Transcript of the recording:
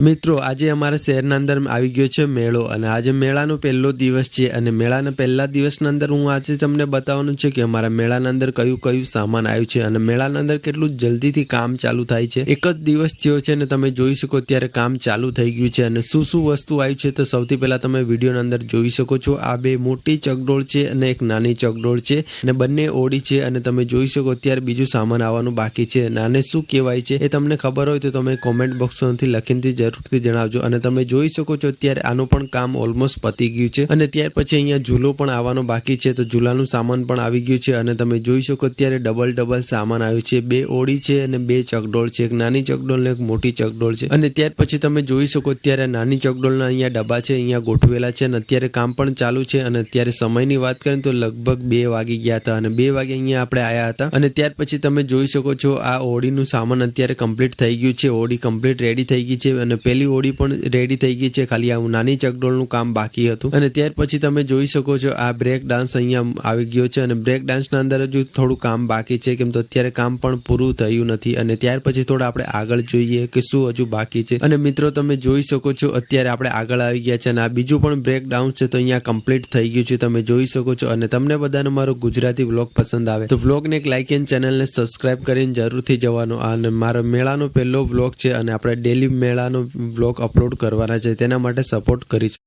મિત્રો, આજે અમારા શહેરના અંદર આવી ગયો છે મેળો અને આજે મેળાનો પહેલો દિવસ છે અને મેળાના પહેલા દિવસના અંદર હું આજે તમને બતાવવાનું છે કે અમારા મેળાના અંદર કયું કયું સામાન આવ્યું છે અને મેળાના અંદર કેટલું જલ્દીથી કામ ચાલુ થાય છે. એક જ દિવસ થયો છે અને તમે જોઈ શકો ત્યારે કામ ચાલુ થઈ ગયું છે અને શું શું વસ્તુ આવી છે તો સૌથી પહેલા તમે વિડીયોના અંદર જોઈ શકો છો. આ બે મોટી ચકડોળ છે અને એક નાની ચકડોળ છે અને બંને ઓડી છે અને તમે જોઈ શકો ત્યારે બીજું સામાન આવવાનું બાકી છે અને આને શું કહેવાય છે એ તમને ખબર હોય તો તમે કોમેન્ટ બોક્સમાંથી લખીને જરૂરથી જણાવજો. અને તમે જોઈ શકો છો અત્યારે આનું પણ કામ ઓલમોસ્ટ પતી ગયું છે. અને ત્યાર પછી અહીંયા ઝૂલો પણ આવવાનો બાકી છે. તો ઝૂલાનું સામાન પણ આવી ગયું છે. અને તમે જોઈ શકો અત્યારે ડબલ ડબલ સામાન આવ્યું છે. બે ઓડી છે અને બે ચકડોળ છે. એક નાની ચકડોળ ને એક મોટી ચકડોળ છે. અને ત્યાર પછી તમે જોઈ શકો અત્યારે નાની ચકડોળના અહીંયા ડબ્બા છે. અહીંયા ગોઠવેલા છે અને અત્યારે કામ પણ ચાલુ છે. અને અત્યારે સમયની વાત કરીએ તો લગભગ બે વાગી ગયા હતા. અને બે વાગે અહીંયા આપણે આવ્યા હતા. અને ત્યાર પછી તમે જોઈ શકો છો આ ઓડીનું સામાન અત્યારે કમ્પ્લીટ થઈ ગયું છે. ઓડી કમ્પ્લીટ રેડી થઈ ગઈ છે. અને પેલી હોડી પણ રેડી થઈ ગઈ છે. ખાલી આ નાની ચકડોળનું કામ બાકી હતું. અને ત્યાર પછી તમે જોઈ શકો છો, આ બ્રેક ડાન્સ અહીંયા આવી ગયો છે. અને બ્રેક ડાન્સના અંદર હજુ થોડું કામ બાકી છે, કેમ તો અત્યારે કામ પણ પૂરું થયું નથી. અને ત્યાર પછી થોડા આપણે આગળ જોઈએ કે શું હજુ બાકી છે. અને મિત્રો, તમે જોઈ શકો છો, અત્યારે આપણે આગળ આવી ગયા છે અને આ બીજું પણ બ્રેક ડાઉન છે, તો અહીંયા કમ્પ્લીટ થઈ ગયું છે. તમે જોઈ શકો છો. અને તમને બધાને મારો ગુજરાતી વ્લોગ પસંદ આવે. તો વ્લોગને એક લાઇક એન્ડ ચેનલને સબસ્ક્રાઇબ કરીને જરૂરથી જવાનો. અને મારો મેળાનો પહેલો વ્લોગ છે અને આપણે ડેલી મેળાનો વ્લોગ અપલોડ કરવાના છે તેના માટે સપોર્ટ કરીશ